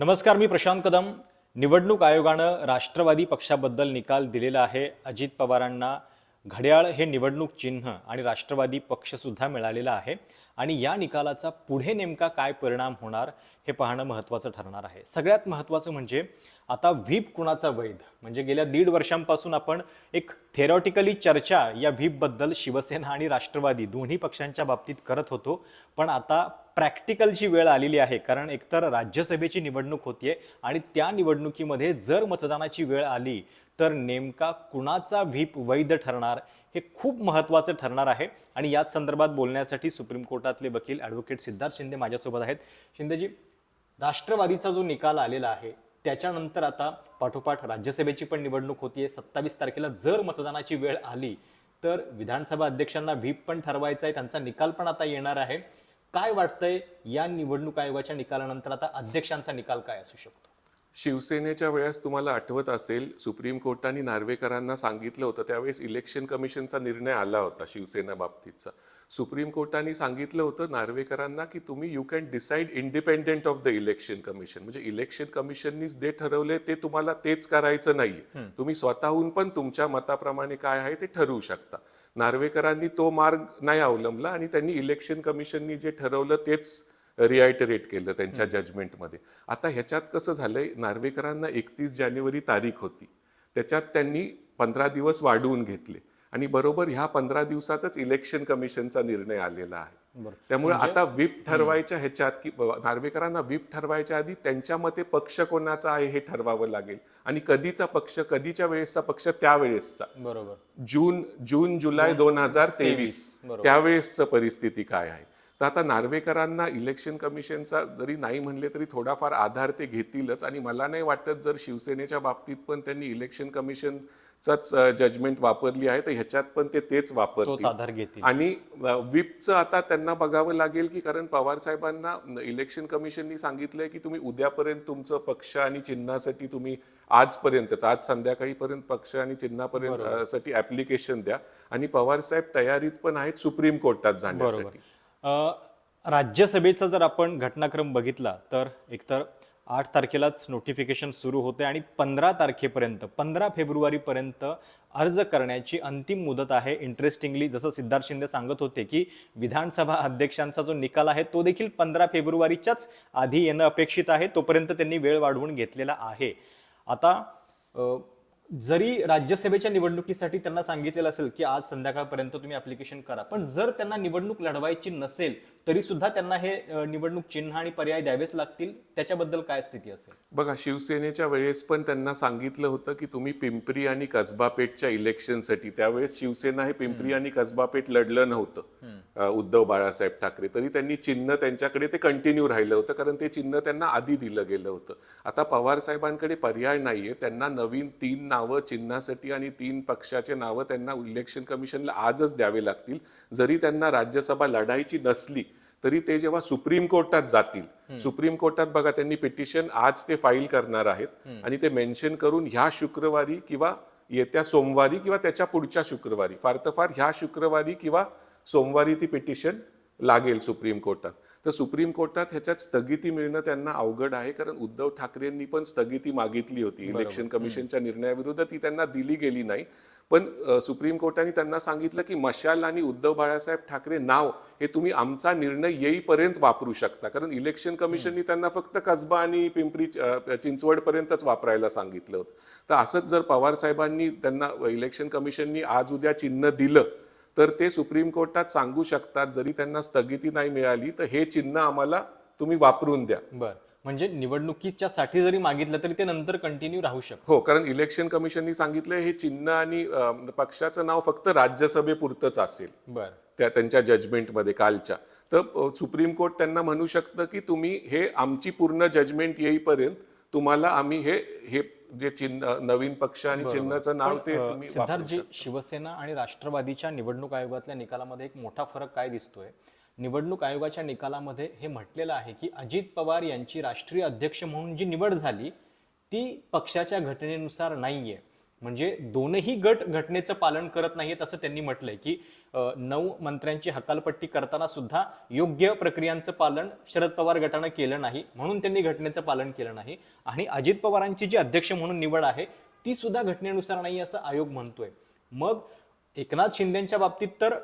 नमस्कार मी प्रशांत कदम. निवडणूक आयोगानं राष्ट्रवादी पक्षाबद्दल निकाल दिलेला आहे. अजित पवारांना घड्याळ हे निवडणूक चिन्ह आणि राष्ट्रवादी पक्षसुद्धा मिळालेला आहे. आणि या निकालाचा पुढे नेमका काय परिणाम होणार हे पाहणं महत्त्वाचं ठरणार आहे. सगळ्यात महत्त्वाचं म्हणजे आता व्हीप कुणाचा वैध? म्हणजे गेल्या दीड वर्षांपासून आपण एक थेरॉटिकली चर्चा या व्हीपबद्दल शिवसेना आणि राष्ट्रवादी दोन्ही पक्षांच्या बाबतीत करत होतो. पण आता प्रॅक्टिकलची वेळ आलेली आहे. कारण एकतर राज्यसभेची निवडणूक होतीये आणि त्या निवडणुकीमध्ये जर मतदानाची वेळ आली तर नेमका कुणाचा व्हीप वैध ठरणार हे खूप महत्त्वाचं ठरणार आहे. आणि याच संदर्भात बोलण्यासाठी सुप्रीम कोर्टातले वकील ॲडव्होकेट सिद्धार्थ शिंदे माझ्यासोबत आहेत. शिंदेजी राष्ट्रवादीचा जो निकाल आलेला आहे त्याच्यानंतर आता पाठोपाठ राज्यसभेची पण निवडणूक होतीये. सत्तावीस तारखेला जर मतदानाची वेळ आली तर विधानसभा अध्यक्षांना व्हीप पण ठरवायचा आहे. त्यांचा निकाल पण आता येणार आहे. काय वाटतंय? या निवडणूक आयोगाच्या निकालानंतर आता अध्यक्षांचा निकाल काय असू शकतो? शिवसेनेच्या वेळेस तुम्हाला आठवत असेल सुप्रीम कोर्टाने नार्वेकरांना सांगितलं होतं त्यावेळेस इलेक्शन कमिशनचा निर्णय आला होता शिवसेना बाबतीतचा. सुप्रीम कोर्टाने सांगितलं होतं नार्वेकरांना की तुम्ही you can decide independent of the election commission म्हणजे इलेक्शन कमिशननीच जे ठरवले ते तुम्हाला तेच करायचं नाहीये. तुम्ही स्वतःहून पण तुमच्या मताप्रमाणे काय आहे ते ठरवू शकता. नार्वेकरांनी तो मार्ग नाही अवलंबला आणि त्यांनी इलेक्शन कमिशननी जे ठरवलं तेच रिआयटरेट केलं त्यांच्या जजमेंटमध्ये आता ह्याच्यात कसं झालंय? नार्वेकरांना एकतीस जानेवारी तारीख होती. त्याच्यात त्यांनी पंधरा दिवस वाढवून घेतले. आणि बरोबर ह्या पंधरा दिवसातच इलेक्शन कमिशनचा निर्णय आलेला आहे. त्यामुळे आता व्हीप ठरवायच्या ह्याच्यात की नार्वेकरांना व्हीप ठरवायच्या आधी त्यांच्या मते पक्ष कोणाचा आहे हे ठरवावं लागेल. आणि कधीचा पक्ष कधीच्या वेळेसचा पक्ष त्यावेळेसचा. बरोबर. जून जून जुलै दोन हजार तेवीस. त्यावेळेसचं परिस्थिती काय आहे? तर आता नार्वेकरांना इलेक्शन कमिशनचा जरी नाही म्हणले तरी थोडाफार आधार ते घेतीलच. आणि मला नाही वाटत जर शिवसेनेच्या बाबतीत पण त्यांनी इलेक्शन कमिशनचाच जजमेंट वापरली आहे तर ह्याच्यात पण ते तेच वापरतील. आधार घेतील. आणि विपचं आता त्यांना बघावं लागेल की कारण पवार साहेबांना इलेक्शन कमिशननी सांगितलंय की तुम्ही उद्यापर्यंत तुमचं पक्ष आणि चिन्हासाठी तुम्ही आजपर्यंतच आज संध्याकाळीपर्यंत पक्ष आणि चिन्हापर्यंत साठी ऍप्लिकेशन द्या. आणि पवार साहेब तयारीत पण आहेत सुप्रीम कोर्टात जाण्यासाठी. राज्यसभेचा जर आपण घटनाक्रम बघितला तर एकतर आठ तारखेलाच नोटिफिकेशन सुरू होते आणि पंधरा तारखेपर्यंत पंधरा फेब्रुवारीपर्यंत अर्ज करण्याची अंतिम मुदत आहे. इंटरेस्टिंगली जसं सिद्धार्थ शिंदे सांगत होते की विधानसभा अध्यक्षांचा जो निकाल आहे तो देखील पंधरा फेब्रुवारीच्याच आधी येणं अपेक्षित आहे. तोपर्यंत त्यांनी वेळ वाढवून घेतलेला आहे. आता जरी राज्यसभेच्या निवडणुकीसाठी त्यांना सांगितलेलं असेल की आज संध्याकाळपर्यंत तुम्ही ऍप्लिकेशन करा पण जर त्यांना निवडणूक लढवायची नसेल तरी सुद्धा त्यांना हे निवडणूक चिन्ह आणि पर्याय द्यावेच लागतील. त्याच्याबद्दल काय स्थिती असेल? बघा शिवसेनेच्या वेळेस पण त्यांना सांगितलं होतं की तुम्ही पिंपरी आणि कसबा पेठच्या इलेक्शनसाठी त्यावेळेस शिवसेना हे पिंपरी आणि कसबा पेठ लढलं नव्हतं. उद्धव बाळासाहेब ठाकरे. तरी त्यांनी चिन्ह त्यांच्याकडे ते कंटिन्यू राहिलं होतं कारण ते चिन्ह त्यांना आधी दिलं गेलं होतं. आता पवार साहेबांकडे पर्याय नाहीये. त्यांना नवीन तीन नावं चिन्हासाठी आणि तीन पक्षाचे नावं त्यांना इलेक्शन कमिशनला आजच द्यावे लागतील. जरी त्यांना राज्यसभा लढायची नसली तरी ते जेव्हा सुप्रीम कोर्टात जातील सुप्रीम कोर्टात बघा त्यांनी पिटिशन आज ते फाईल करणार आहेत. आणि ते मेन्शन करून ह्या शुक्रवारी किंवा येत्या सोमवारी किंवा त्याच्या पुढच्या शुक्रवारी फार तर फार ह्या शुक्रवारी किंवा सोमवारी ती पिटिशन लागेल सुप्रीम कोर्टात. तर सुप्रीम कोर्टात ह्याच्यात स्थगिती मिळणं त्यांना अवघड आहे कारण उद्धव ठाकरेंनी पण स्थगिती मागितली होती. इलेक्शन कमिशनच्या निर्णयाविरुद्ध ती त्यांना दिली गेली नाही. पण सुप्रीम कोर्टाने त्यांना सांगितलं की मशाल आणि उद्धव बाळासाहेब ठाकरे नाव हे तुम्ही आमचा निर्णय येईपर्यंत वापरू शकता. कारण इलेक्शन कमिशननी त्यांना फक्त कसबा आणि पिंपरी चिंचवड पर्यंतच वापरायला सांगितलं होतं. तर असंच जर पवार साहेबांनी त्यांना इलेक्शन कमिशननी आज उद्या चिन्ह दिलं तर ते सुप्रीम कोर्टात सांगू शकतात जरी त्यांना स्थगिती नाही मिळाली तर हे चिन्ह आम्हाला तुम्ही वापरून द्या. बर. म्हणजे निवडणुकीच्या साठी जरी मागितलं तरी ते नंतर कंटिन्यू राहू शकतं. हो कारण इलेक्शन कमिशननी सांगितलं हे चिन्ह आणि पक्षाचं नाव फक्त राज्यसभेपुरतंच असेल. बर. त्या त्यांच्या जजमेंटमध्ये कालच्या. तर सुप्रीम कोर्ट त्यांना म्हणू शकतं की तुम्ही हे आमची पूर्ण जजमेंट येईपर्यंत तुम्हाला आम्ही हे हे जे चिन्ह नवीन पक्ष आणि चिन्हाचं नाव ते तुम्ही सिद्धार्थजी शिवसेना आणि राष्ट्रवादीच्या निवडणूक आयोगातल्या निकालामध्ये एक मोठा फरक काय दिसतोय? निवडणूक आयोगाच्या निकालामध्ये हे म्हटलेलं आहे की अजित पवार यांची राष्ट्रीय अध्यक्ष म्हणून जी निवड झाली ती पक्षाच्या घटनेनुसार नाहीये. म्हणजे दोनही गट घटनेचं पालन करत नाहीत असं त्यांनी म्हटलंय की नऊ मंत्र्यांची हकालपट्टी करताना सुद्धा योग्य प्रक्रियांचं पालन शरद पवार गटानं केलं नाही म्हणून त्यांनी घटनेचं पालन केलं नाही. आणि अजित पवारांची जी अध्यक्ष म्हणून निवड आहे ती सुद्धा घटनेनुसार नाही असं आयोग म्हणतोय. मग एकनाथ शिंदेच्या बाबतीत तर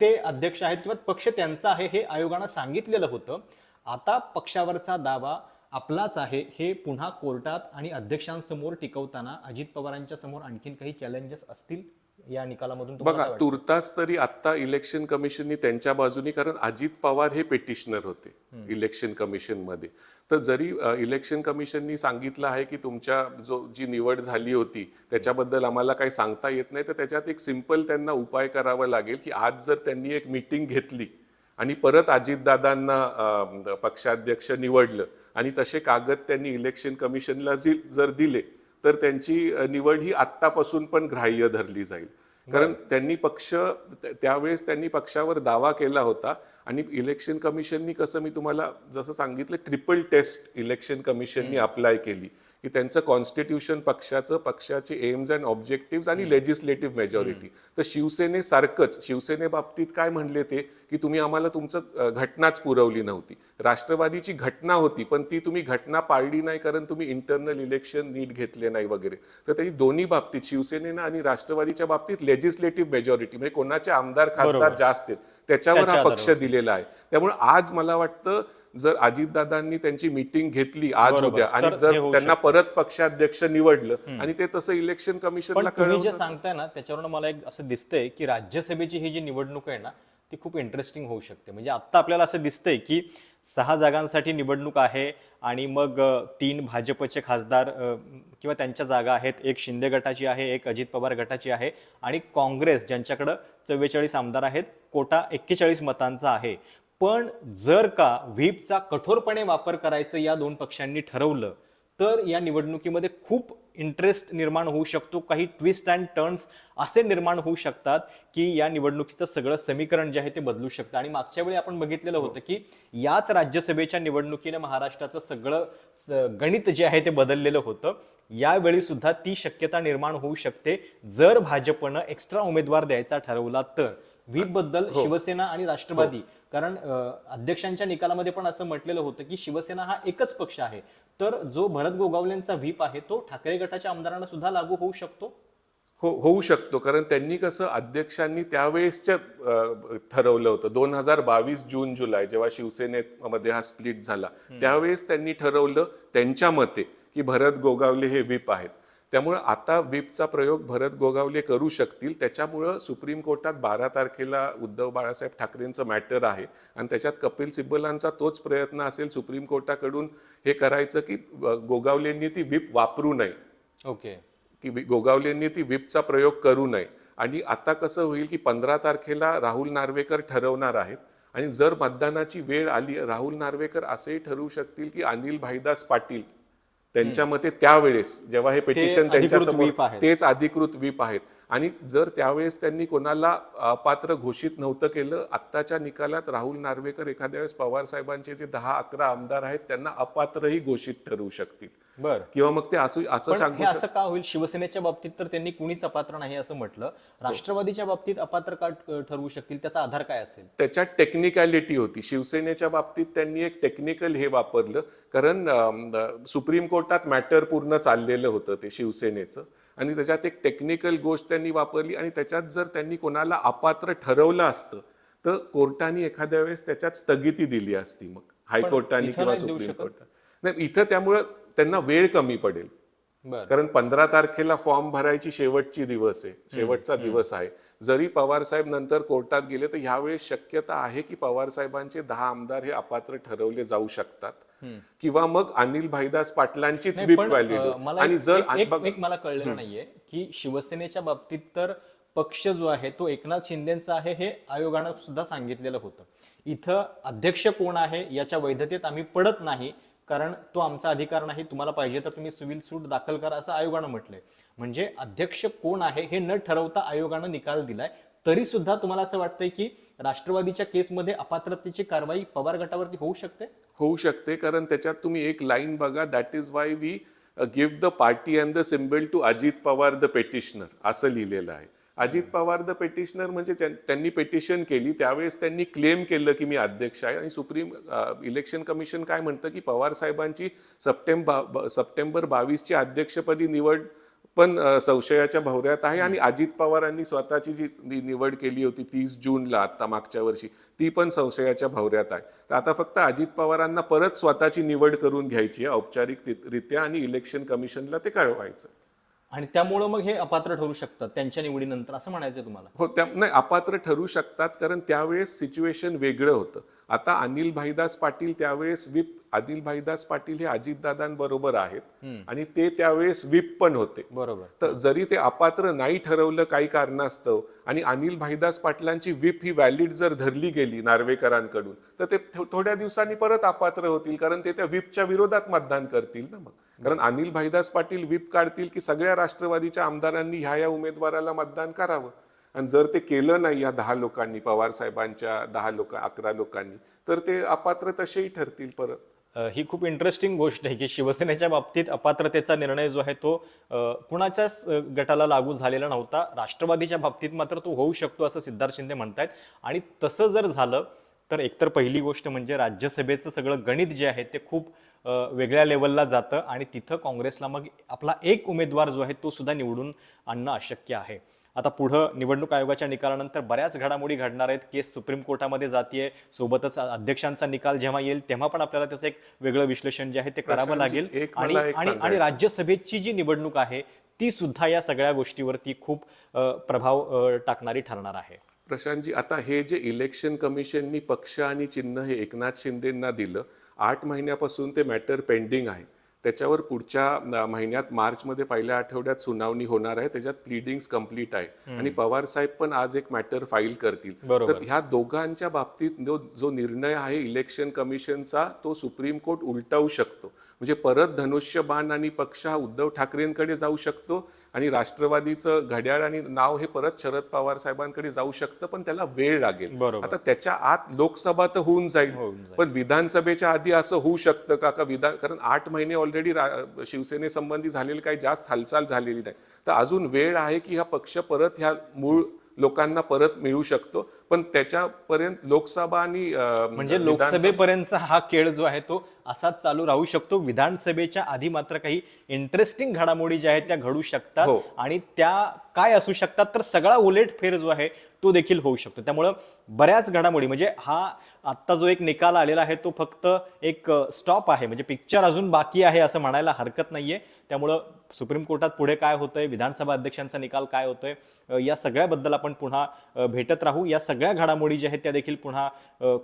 ते अध्यक्ष आहेत किंवा पक्ष त्यांचा आहे हे आयोगानं सांगितलेलं होतं. आता पक्षावरचा दावा आपलाच आहे हे पुन्हा कोर्टात आणि अध्यक्षांसमोर टिकवताना अजित पवारांच्या समोर आणखीन काही चॅलेंजेस असतील या निकालामधून बघा? तुर्तास तरी आता इलेक्शन कमिशननी त्यांच्या बाजूनी कारण अजित पवार हे पेटिशनर होते इलेक्शन कमिशनमध्ये तर जरी इलेक्शन कमिशननी सांगितलं आहे की तुमच्या जो जी निवड झाली होती त्याच्याबद्दल आम्हाला काही सांगता येत नाही तर त्याच्यात एक सिंपल त्यांना उपाय करावा लागेल की आज जर त्यांनी एक मीटिंग घेतली आणि परत अजितदादांना पक्षाध्यक्ष निवडलं. आणि तसे कागद त्यांनी इलेक्शन कमिशनला जि- जर दिले तर त्यांची निवड ही आत्तापासून पण ग्राह्य धरली जाईल. कारण त्यांनी पक्ष त्या- त्यावेळेस त्यांनी पक्षावर दावा केला होता. आणि इलेक्शन कमिशननी कसं मी तुम्हाला जसं सांगितलं ट्रिपल टेस्ट इलेक्शन कमिशननी अप्लाय केली. की त्यांचं कॉन्स्टिट्यूशन पक्षाचं पक्षाचे एम्स अँड ऑब्जेक्टिव्ह आणि लेजिस्लेटिव्ह मेजॉरिटी तर शिवसेनेसारखंच शिवसेनेबाबतीत काय म्हणले ते की तुम्ही आम्हाला तुमचं घटनाच पुरवली नव्हती. राष्ट्रवादीची घटना होती पण ती तुम्ही घटना पाळली नाही कारण तुम्ही इंटरनल इलेक्शन नीट घेतले नाही वगैरे. तर त्यांनी दोन्ही बाबतीत शिवसेनेनं आणि राष्ट्रवादीच्या बाबतीत लेजिस्लेटिव्ह मेजॉरिटी म्हणजे कोणाचे आमदार खासदार जास्त आहेत त्याच्यावर हा पक्ष दिलेला आहे. त्यामुळे आज मला वाटतं जर अजितदादांनी त्यांची मीटिंग घेतली आज. उद्या आणि जर त्यांना परत पक्षाध्यक्ष निवडलं आणि ते तसं इलेक्शन कमिशनला तुम्ही जे सांगताय ना त्याच्यावरून मला एक असं दिसतंय की राज्यसभेची ही जी निवडणूक आहे ना ती खूप इंटरेस्टिंग होऊ शकते. म्हणजे आत्ता आपल्याला असं दिसतंय की सहा जागांसाठी निवडणूक आहे आणि मग तीन भाजपचे खासदार किंवा त्यांच्या जागा आहेत. एक शिंदे गटाची आहे एक अजित पवार गटाची आहे आणि काँग्रेस ज्यांच्याकडं चव्वेचाळीस आमदार आहेत कोटा एक्केचाळीस मतांचा आहे. पण जर का व्हीपचा कठोरपणे वापर करायचं या दोन पक्षांनी ठरवलं तर या निवडणुकीमध्ये खूप इंटरेस्ट निर्माण होऊ शकतो. काही ट्विस्ट अँड टर्न्स असे निर्माण होऊ शकतात की या निवडणुकीचं सगळं समीकरण जे आहे ते बदलू शकतं. आणि मागच्या वेळी आपण बघितलेलं होतं की याच राज्यसभेच्या निवडणुकीने महाराष्ट्राचं सगळं स- गणित जे आहे ते बदललेलं होतं. यावेळी सुद्धा ती शक्यता निर्माण होऊ शकते. जर भाजपनं एक्स्ट्रा उमेदवार द्यायचा ठरवला तर. व्हीपबद्दल शिवसेना आणि राष्ट्रवादी. कारण अ, अध्यक्षांच्या निकालामध्ये पण असं म्हटलेलं होतं की शिवसेना हा एकच पक्ष आहे. तर जो भरत गोगावलेंचा व्हीप आहे तो ठाकरे गटाच्या आमदारांना सुद्धा लागू होऊ शकतो? हो होऊ शकतो. कारण त्यांनी कसं अध्यक्षांनी त्यावेळेसच्या ठरवलं होतं. दोन हजार बावीस जून जुलै जेव्हा शिवसेनेमध्ये हा स्प्लिट झाला त्यावेळेस त्यांनी ठरवलं त्यांच्या मते की भरत गोगावले हे व्हीप आहेत. त्यामुळे आता व्हीपचा प्रयोग भरत गोगावले करू शकतील. त्याच्यामुळं सुप्रीम कोर्टात बारा तारखेला उद्धव बाळासाहेब ठाकरेंचं मॅटर आहे. आणि त्याच्यात कपिल सिब्बलांचा तोच प्रयत्न असेल सुप्रीम कोर्टाकडून हे करायचं की गोगावलेंनी ती व्हीप वापरू नये. ओके. की गोगावलेंनी ती व्हिपचा प्रयोग करू नये. आणि आता कसं होईल की पंधरा तारखेला राहुल नार्वेकर ठरवणार आहेत. आणि जर मतदानाची वेळ आली राहुल नार्वेकर असेही ठरवू शकतील की अनिल भाईदास पाटील त्यांच्या मते त्यावेळेस जेव्हा हे पिटिशन अधिकृत त्यांच्या whip आहेत. तेच अधिकृत व्हीप आहेत आणि जर त्यावेळेस त्यांनी कोणाला अपात्र घोषित नव्हतं केलं आत्ताच्या निकालात राहुल नार्वेकर एखाद्या वेळेस पवार साहेबांचे जे दहा अकरा आमदार आहेत त्यांना अपात्रही घोषित ठरवू शकतील. बर. किंवा मग ते असं असं पण सांगू हे असं का होईल? शिवसेनेच्या बाबतीत तर त्यांनी कुणीच अपात्र नाही असं म्हटलं. राष्ट्रवादीच्या बाबतीत अपात्र का ठरवू शकतील? त्याचा आधार काय असेल? त्याच्यात टेक्निकॅलिटी होती. शिवसेनेच्या बाबतीत त्यांनी एक टेक्निकल हे वापरलं. कारण सुप्रीम कोर्टात मॅटर पूर्ण चाललेलं होतं ते शिवसेनेचं. आणि त्याच्यात एक टेक्निकल गोष्ट त्यांनी वापरली आणि त्याच्यात जर त्यांनी कोणाला अपात्र ठरवलं असतं तर कोर्टाने एखाद्या वेळेस त्याच्यात स्थगिती दिली असती मग. हायकोर्टाने किंवा सुप्रीम? कोर्टात नाही इथं त्यामुळं त्यांना वेळ कमी पडेल. कारण पंधरा तारखेला फॉर्म भरायची शेवटची दिवस आहे. शेवटचा दिवस आहे. जरी पवार साहेब नंतर कोर्टात गेले तर यावेळेस शक्यता आहे की पवार साहेबांचे दहा आमदार हे अपात्र ठरवले जाऊ शकतात? किंवा मग अनिल भाईदास पाटलांचीच व्हीप व्हॅल्यू आणि जर मला कळलेलं नाहीये की शिवसेनेच्या बाबतीत तर पक्ष जो आहे तो एकनाथ शिंदेचा आहे हे आयोगानं सुद्धा सांगितलेलं होतं. इथं अध्यक्ष कोण आहे याच्या वैधतेत आम्ही पडत नाही कारण तो आमचा अधिकार नाही तुम्हाला पाहिजे तर तुम्ही सिव्हिल सूट दाखल करा असं आयोगानं म्हटलंय. म्हणजे अध्यक्ष कोण आहे हे न ठरवता आयोगानं निकाल दिलाय. तरी सुद्धा तुम्हाला असं वाटतंय की राष्ट्रवादीच्या केसमध्ये अपात्रतेची कारवाई पवार गटावरती होऊ शकते? होऊ शकते कारण त्याच्यात तुम्ही एक लाईन बघा that is why we give the party and the symbol to Ajit Pawar the petitioner असं लिहिलेलं आहे. अजित पवार द पेटिशनर म्हणजे त्यांनी पेटिशन केली. त्यावेळेस त्यांनी क्लेम केलं की मी अध्यक्ष आहे. आणि सुप्रीम इलेक्शन कमिशन काय म्हणतं की पवार साहेबांची सप्टेंबर सप्टेंबर बावीसची अध्यक्षपदी निवड पण संशयाच्या भवऱ्यात आहे. आणि अजित पवारांनी स्वतःची जी निवड केली होती तीस जूनला आता मागच्या वर्षी ती पण संशयाच्या भवऱ्यात आहे. तर आता फक्त अजित पवारांना परत स्वतःची निवड करून घ्यायची आहे औपचारिकरित्या आणि इलेक्शन कमिशनला ते कळवायचं. आणि त्यामुळं मग हे अपात्र ठरू शकतात त्यांच्या निवडीनंतर असं म्हणायचं तुम्हाला. हो त्या नाही अपात्र ठरू शकतात कारण त्यावेळेस सिच्युएशन वेगळं होतं. आता अनिल भाईदास पाटील त्यावेळेस विप अनिल भाईदास पाटील हे अजितदादांबरोबर आहेत आणि ते त्यावेळेस विप पण होते. बरोबर. तर जरी ते अपात्र नाही ठरवलं काही कारणास्तव आणि अनिल भाईदास पाटलांची विप ही व्हॅलिड जर धरली गेली नार्वेकरांकडून तर ते थोड्या दिवसांनी परत अपात्र होतील कारण ते त्या विपच्या विरोधात मतदान करतील ना मग. कारण अनिल भाईदास पाटील व्हीप काढतील की सगळ्या राष्ट्रवादीच्या आमदारांनी ह्या या उमेदवाराला मतदान करावं? आणि जर ते केलं नाही या दहा लोकांनी पवार साहेबांच्या दहा लोक अकरा लोकांनी तर ते अपात्र तसेही ठरतील परत. ही खूप इंटरेस्टिंग गोष्ट आहे की शिवसेनेच्या बाबतीत अपात्रतेचा निर्णय जो आहे तो कुणाच्याच गटाला लागू झालेला नव्हता. राष्ट्रवादीच्या बाबतीत मात्र तो होऊ शकतो असं सिद्धार्थ शिंदे म्हणतायत. आणि तसं जर झालं तर एकतर पहिली गोष्ट म्हणजे राज्यसभेचं सगळं गणित जे आहे ते खूप वेगळ्या लेवलला जातं आणि तिथं काँग्रेसला मग आपला एक उमेदवार जो आहे तो सुद्धा निवडून आणणं अशक्य आहे. आता पुढं निवडणूक आयोगाच्या निकालानंतर बऱ्याच घडामोडी घडणार आहेत. केस सुप्रीम कोर्टामध्ये जातीये. सोबतच अध्यक्षांचा निकाल जेव्हा येईल तेव्हा पण आपल्याला त्याचं एक वेगळं विश्लेषण जे आहे ते करावं लागेल. आणि आणि. राज्यसभेची जी निवडणूक आहे ती सुद्धा या सगळ्या गोष्टीवरती खूप प्रभाव टाकणारी ठरणार आहे. प्रशांतजी आता हे जे इलेक्शन कमिशननी पक्ष आणि चिन्ह हे एकनाथ शिंदेंना दिलं आठ महिन्यापासून ते मॅटर पेंडिंग आहे. त्याच्यावर पुढच्या महिन्यात मार्चमध्ये पहिल्या आठवड्यात सुनावणी होणार आहे. त्याच्यात प्लिडिंग्स कंप्लीट आहे. आणि पवार साहेब पण आज एक मॅटर फाईल करतील. तर ह्या दोघांच्या बाबतीत जो जो निर्णय आहे इलेक्शन कमिशनचा तो सुप्रीम कोर्ट उलटवू शकतो. म्हणजे परत धनुष्यबाण आणि पक्ष हा उद्धव ठाकरेंकडे जाऊ शकतो आणि राष्ट्रवादीचं घड्याळ आणि नाव हे परत शरद पवार साहेबांकडे जाऊ शकतं पण त्याला वेळ लागेल. बरोबर. आता त्याच्या आत लोकसभा तर होऊन जाईल. पण विधानसभेच्या आधी असं होऊ शकतं का? का विधान कारण आठ महिने ऑलरेडी शिवसेनेसंबंधी झालेली काही जास्त हालचाल झालेली नाही. तर अजून वेळ आहे की हा पक्ष परत ह्या मूळ लोकांना परत मिळू शकतो. पण त्याच्यापर्यंत लोकसभा आणि म्हणजे लोकसभेपर्यंतचा हा खेळ जो आहे तो असाच चालू राहू शकतो. विधानसभेच्या आधी मात्र काही इंटरेस्टिंग घडामोडी ज्या आहेत त्या घडू शकतात. हो. आणि त्या काय असू शकतात तर सगळा उलटफेर जो आहे तो देखील होऊ शकतो. त्यामुळं बऱ्याच घडामोडी म्हणजे हा आत्ता जो एक निकाल आलेला आहे तो फक्त एक स्टॉप आहे. म्हणजे पिक्चर अजून बाकी आहे असं म्हणायला हरकत नाही आहे त्यामुळं सुप्रीम कोर्टात पुढे काय होतंय विधानसभा अध्यक्षांचा निकाल काय होतोय या सगळ्याबद्दल आपण पुन्हा भेटत राहू. या सगळ्या घडामोडी ज्या आहेत त्या देखील पुन्हा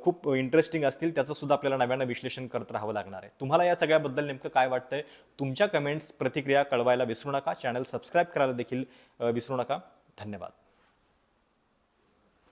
खूप इंटरेस्टिंग असतील. त्याचं सुद्धा आपल्याला नव्यानं विश्लेषण करत राहावं लागणार आहे. तुम्हाला या सगळ्याबद्दल नेमकं काय वाटतंय? तुमच्या कमेंट्स प्रतिक्रिया कळवायला विसरू नका. चॅनल सबस्क्राईब करायला देखील विसरू नका. धन्यवाद.